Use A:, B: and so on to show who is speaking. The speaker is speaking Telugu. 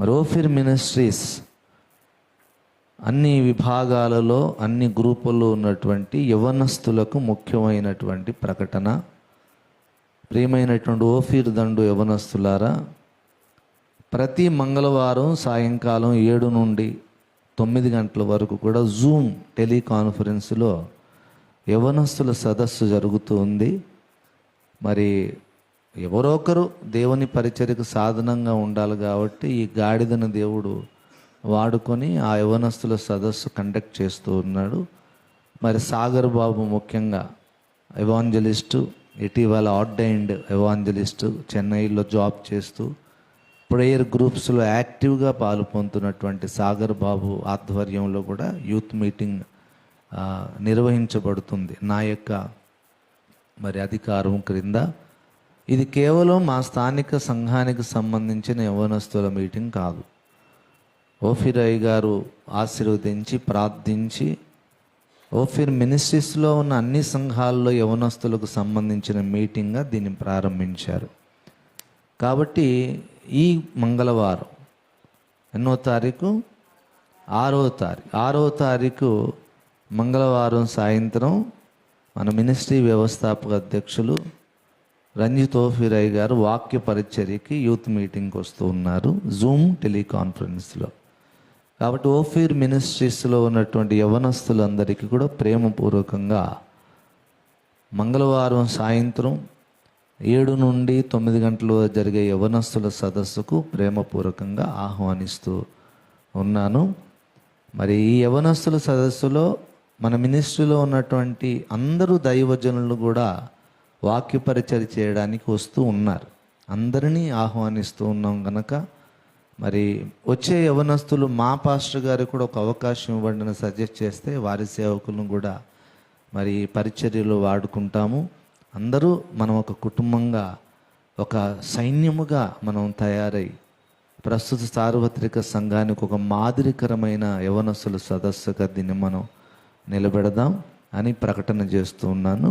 A: మరి ఓఫిర్ మినిస్ట్రీస్ అన్ని విభాగాలలో అన్ని గ్రూపుల్లో ఉన్నటువంటి యవనస్తులకు ముఖ్యమైనటువంటి ప్రకటన. ప్రియమైనటువంటి ఓఫీర్ దండు యవనస్తులారా ప్రతి మంగళవారం సాయంకాలం ఏడు నుండి తొమ్మిది గంటల వరకు కూడా జూమ్ టెలికాన్ఫరెన్స్లో యవనస్తుల సదస్సు జరుగుతూ ఉంది. మరి ఎవరొకరు దేవుని పరిచర్యకు సాధనంగా ఉండాలి కాబట్టి ఈ గాడిదను దేవుడు వాడుకొని ఆ యవనస్తుల సదస్సు కండక్ట్ చేస్తూ ఉన్నాడు. మరి సాగర్ బాబు ముఖ్యంగా ఎవాంజలిస్టు ఇటీవల ఆర్డైన్డ్ ఎవాంజలిస్టు చెన్నైలో జాబ్ చేస్తూ ప్రేయర్ గ్రూప్స్లో యాక్టివ్గా పాలు పొందుతున్నటువంటి సాగర్ బాబు ఆధ్వర్యంలో కూడా యూత్ మీటింగ్ నిర్వహించబడుతుంది. నా యొక్క మరి అధికారం క్రింద ఇది కేవలం మా స్థానిక సంఘానికి సంబంధించిన యవనస్తుల మీటింగ్ కాదు. ఓఫిరయ్య గారు ఆశీర్వదించి ప్రార్థించి ఓఫిర్ మినిస్ట్రీస్లో ఉన్న అన్ని సంఘాల్లో యవనస్తులకు సంబంధించిన మీటింగ్గా దీన్ని ప్రారంభించారు. కాబట్టి ఈ మంగళవారం ఎన్నో తారీఖు? ఆరో తారీఖు. ఆరో తారీఖు మంగళవారం సాయంత్రం మన మినిస్ట్రీ వ్యవస్థాపక అధ్యక్షులు రంజిత్ ఓఫిరయ్య గారు వాక్య పరిచర్యకి యూత్ మీటింగ్కి వస్తూ ఉన్నారు జూమ్ టెలికాన్ఫరెన్స్లో. కాబట్టి ఓఫీర్ మినిస్ట్రీస్లో ఉన్నటువంటి యవనస్తులందరికీ కూడా ప్రేమపూర్వకంగా మంగళవారం సాయంత్రం ఏడు నుండి తొమ్మిది గంటలు జరిగే యవనస్తుల సదస్సుకు ప్రేమపూర్వకంగా ఆహ్వానిస్తూ ఉన్నాను. మరి ఈ యవనస్తుల సదస్సులో మన మినిస్ట్రీలో ఉన్నటువంటి అందరూ దైవజనులు కూడా వాక్య పరిచర్య చేయడానికి వస్తూ ఉన్నారు. అందరినీ ఆహ్వానిస్తూ ఉన్నాం గనక మరి వచ్చే యవనస్తులు మా పాస్టర్ గారికి కూడా ఒక అవకాశం ఇవ్వండి సజెస్ట్ చేస్తే వారి సేవకులను కూడా మరి పరిచర్యలో వాడుకుంటాము. అందరూ మనం ఒక కుటుంబంగా ఒక సైన్యముగా మనం తయారై ప్రస్తుత సార్వత్రిక సంఘానికి ఒక మాదిరికరమైన యవనస్తుల సదస్సుగా దీన్ని మనం నిలబెడదాం అని ప్రకటన చేస్తూ ఉన్నాను.